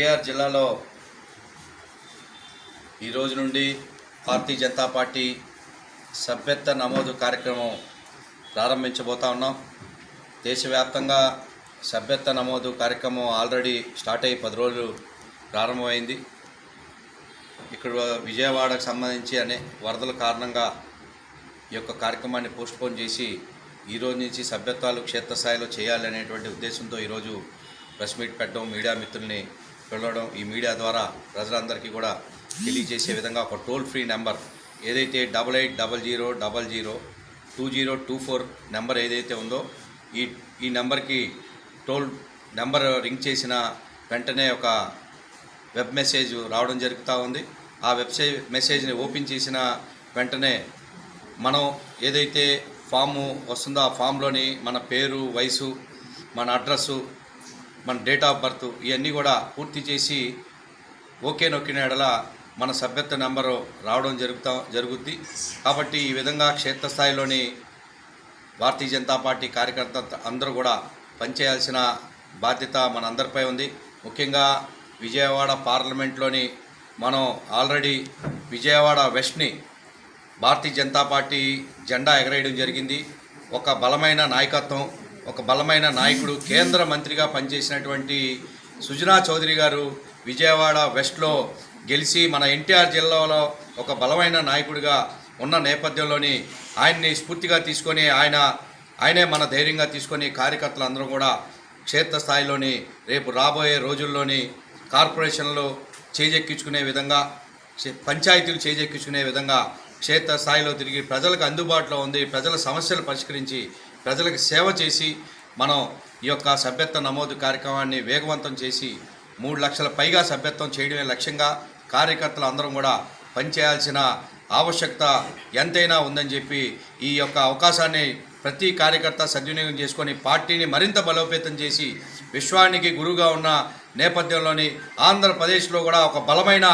ఎన్టీఆర్ జిల్లాలో ఈ రోజు నుండి భారతీయ జనతా పార్టీ సభ్యత్వ నమోదు కార్యక్రమం ప్రారంభించబోతా ఉన్నాం. దేశవ్యాప్తంగా సభ్యత్వ నమోదు కార్యక్రమం ఆల్రెడీ స్టార్ట్ అయ్యి పది రోజులు ప్రారంభమైంది. ఇక్కడ విజయవాడకు సంబంధించి అనే వరదల కారణంగా ఈ యొక్క కార్యక్రమాన్ని పోస్ట్పోన్ చేసి ఈ రోజు నుంచి సభ్యత్వాలు క్షేత్రస్థాయిలో చేయాలనేటువంటి ఉద్దేశంతో ఈరోజు ప్రెస్ మీట్ పెట్టడం మీడియా మిత్రుల్ని వెళ్ళడం ఈ మీడియా ద్వారా ప్రజలందరికీ కూడా తెలియజేసే విధంగా ఒక టోల్ ఫ్రీ నెంబర్ ఏదైతే double eight double zero double zero two zero two four number ఏదైతే ఉందో ఈ ఈ నెంబర్కి టోల్ నెంబర్ రింగ్ చేసిన వెంటనే ఒక వెబ్ మెసేజ్ రావడం జరుగుతూ ఉంది. ఆ వెబ్సైట్ మెసేజ్ని ఓపెన్ చేసిన వెంటనే మనం ఏదైతే ఫాము వస్తుందో ఆ ఫామ్లోని మన పేరు వయసు మన అడ్రస్సు మన డేట్ ఆఫ్ బర్త్ ఇవన్నీ కూడా పూర్తి చేసి ఓకే నొక్కిన ఎడల మన సభ్యత్వ నెంబరు రావడం జరుగుతా జరుగుద్ది. కాబట్టి ఈ విధంగా క్షేత్రస్థాయిలోని భారతీయ జనతా పార్టీ కార్యకర్త అందరూ కూడా పనిచేయాల్సిన బాధ్యత మన అందరిపై ఉంది. ముఖ్యంగా విజయవాడ పార్లమెంట్లోని మనం ఆల్రెడీ విజయవాడ వెస్ట్ని భారతీయ జనతా పార్టీ జెండా ఎగరేయడం జరిగింది. ఒక బలమైన నాయకత్వం ఒక బలమైన నాయకుడు కేంద్ర మంత్రిగా పనిచేసినటువంటి సుజనా చౌదరి గారు విజయవాడ వెస్ట్లో గెలిచి మన ఎన్టీఆర్ జిల్లాలో ఒక బలమైన నాయకుడిగా ఉన్న నేపథ్యంలోని ఆయన్ని స్ఫూర్తిగా తీసుకొని ఆయన ఆయనే మన ధైర్యంగా తీసుకొని కార్యకర్తలు అందరూ కూడా క్షేత్రస్థాయిలోని రేపు రాబోయే రోజుల్లోని కార్పొరేషన్లు చేజెక్కించుకునే విధంగా పంచాయతీలు చేజెక్కించుకునే విధంగా క్షేత్ర స్థాయిలో తిరిగి ప్రజలకు అందుబాటులో ఉంది ప్రజల సమస్యలు పరిష్కరించి ప్రజలకు సేవ చేసి మనం ఈ యొక్క సభ్యత్వ నమోదు కార్యక్రమాన్ని వేగవంతం చేసి మూడు లక్షల పైగా సభ్యత్వం చేయడమే లక్ష్యంగా కార్యకర్తలు అందరం కూడా పనిచేయాల్సిన ఆవశ్యకత ఎంతైనా ఉందని చెప్పి ఈ యొక్క అవకాశాన్ని ప్రతి కార్యకర్త సద్వినియోగం చేసుకొని పార్టీని మరింత బలోపేతం చేసి విశ్వానికి గురువుగా ఉన్న నేపథ్యంలోని ఆంధ్రప్రదేశ్లో కూడా ఒక బలమైన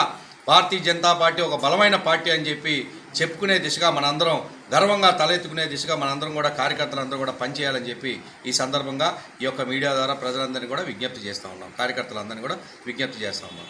భారతీయ జనతా పార్టీ ఒక బలమైన పార్టీ అని చెప్పి చెప్పుకునే దిశగా మనందరం గర్వంగా తలెత్తుకునే దిశగా మనందరం కూడా కార్యకర్తలందరూ కూడా పనిచేయాలని చెప్పి ఈ సందర్భంగా ఈ యొక్క మీడియా ద్వారా ప్రజలందరినీ కూడా విజ్ఞప్తి చేస్తూ ఉన్నాం. కార్యకర్తలందరినీ కూడా విజ్ఞప్తి చేస్తూ ఉన్నాం.